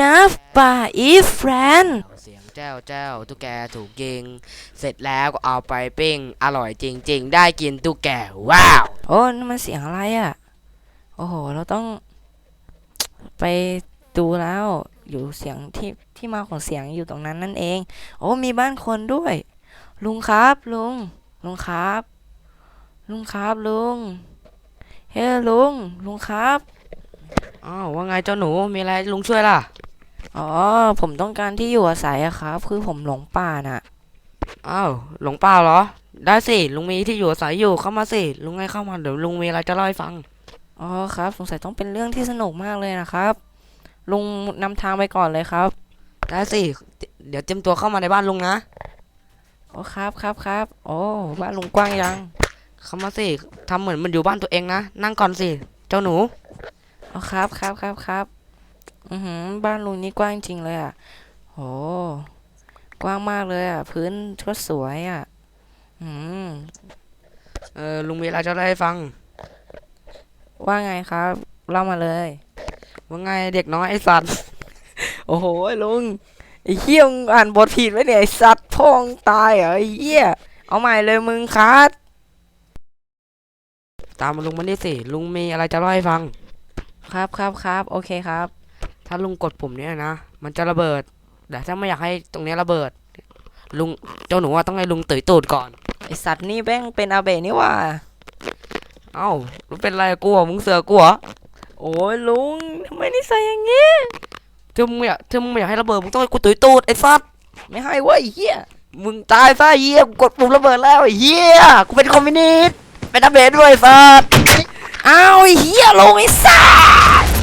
นับป่าอีฟแรนเสียงแจ้วแจ้วตุ๊กแกถูกยิง เสร็จแล้วก็เอาไปปิ้ง อร่อยจริง ๆ ได้กินตุ๊กแก ว้าว โอ้นั่นมันเสียงอะไรอะ่ะ โอ้โห เราต้องไปดูแล้วอยู่เสียงที่ที่มาของเสียงอยู่ตรงนั้นนั่นเอง โอ้มีบ้านคนด้วย ลุงครับ ลุง ลุงครับ ลุงครับลุง เฮ้ยลุง ลุงครับ อ้าวว่าไงเจ้าหนูมีอะไรลุงช่วยล่ะ อ๋อ ผมต้องการที่อยู่อาศัยอะครับ คือผมหลงป่าน่ะ อ้าว หลงเปล่าเหรอ ได้สิ ลุงมีที่อยู่อาศัยอยู่ เข้ามาสิ ลุงให้เข้ามา เดี๋ยวลุงมีอะไรจะเล่าให้ฟัง อ๋อครับ สงสัยต้องเป็นเรื่องที่สนุกมากเลยนะครับ ลุงนำทางไปก่อนเลยครับ ได้สิ เดี๋ยวเตรียมตัวเข้ามาในบ้านลุงนะ โอ้ครับครับครับ โอ้ บ้านลุงกว้างยัง เข้ามาสิทำเหมือนมันอยู่บ้านตัวเองนะ นั่งก่อนสิ เจ้าหนู อ๋อครับครับครับครับ อือหือบ้านลุงนี่กว้างจริงเลยอะโอ้กว้างมากเลยอะ พื้นก็สวยอะ อืมเออลุงมีอะไรจะเล่าให้ฟัง ว่าไงครับเล่ามาเลย ว่าไงเด็กน้อยไอ้สัตว์ โอ้โหลุงไอ้เหี้ยมึงอ่านบทผิดไว้เนี่ยไอ้สัตว์พ่องตายเหรอไอ้เหี้ยเอาใหม่เลยมึงคัดตามมาลุงมานี่สิลุงมีอะไรจะเล่าให้ฟัง ครับครับครับโอเคครับ ถ้าลุงกดปุ่มเนี้ยนะ มันจะระเบิด แต่ถ้าไม่อยากให้ตรงเนี้ยระเบิด ลุงเจ้าหนูว่าต้องให้ลุงตื่นตูดก่อน ไอสัตว์นี่แม่งเป็นอาเบะนี่หว่า เอ้าลุงเป็นไรกลัวมึงเสือกลัวโอ้ยลุงทำไมนิสัยอย่างงี้ถ้ามึงไม่อยากถ้ามึงไม่อยากให้ระเบิดมึงต้องให้กูตื่นตูดไอ้สัตว์ไม่ให้เว้ยไอ้เหี้ยมึงตายซะไอ้เหี้ยกูกดปุ่มระเบิดแล้วไอ้เหี้ยกูเป็นคอมมิวนิสต์เป็นอัปเดตด้วยไอ้สัตว์อ้าวไอ้เหี้ยลงไอ้สัตว์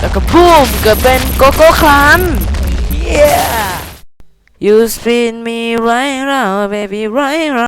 แล้วก็บูมเกิดเป็นโกโก้คลันเหี้ย You spin me right round baby right round